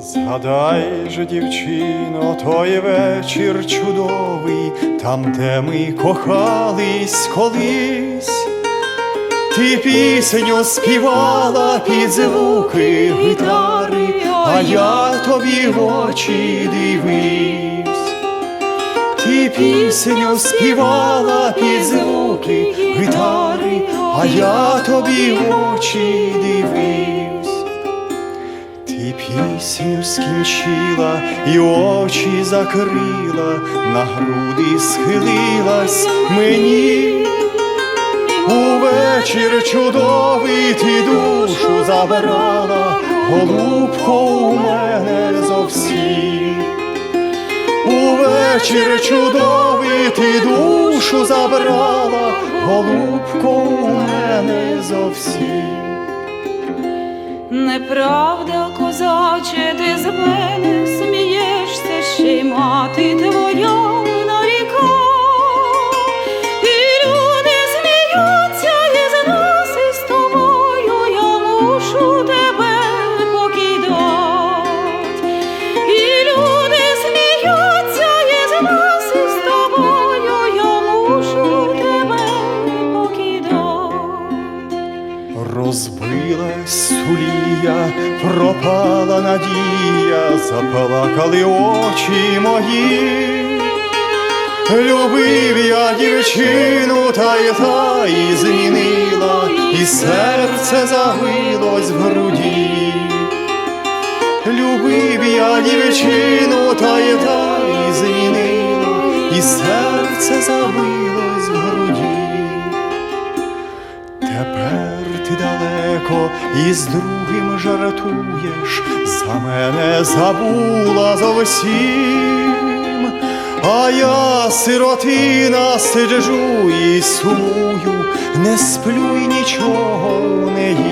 Згадай же, дівчино, той вечір чудовий, там, де ми кохались колись, ти пісню співала під звуки гітари, а я тобі в очі дивився. Ти пісню співала під звуки гітари, а я тобі в очі дивився. Ти пісню скінчила і очі закрила, на груди схилилась мені. Увечір чудовий ти душу забирала, голубко у мене зовсім. Увечір чудовий ти душу забрала, голубко у мене зовсім. Неправда, козаче, ти з мене смієшся, ще й мати Розбилась сулія, пропала надія, заплакали очі мої. Любив я дівчину, та й та і змінила, і серце забилось в груді. Любив я дівчину, та й та і змінила, і серце забилось в груді. Далеко і з другим жартуєш, за мене забула зовсім, а я сиротина сиджу і сумую, не сплю й нічого не їм.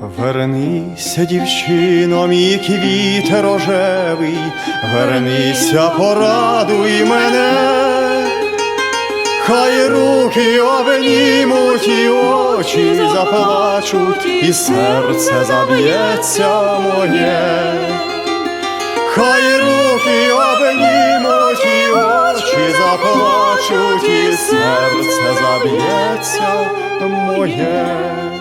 Вернися, дівчино, мій квіт рожевий, вернися, порадуй мене, хай руки обнімуть і очі заплачуть, і серце заб'ється моє, хай руки обнімуть і очі заплачуть, і серце заб'ється моє.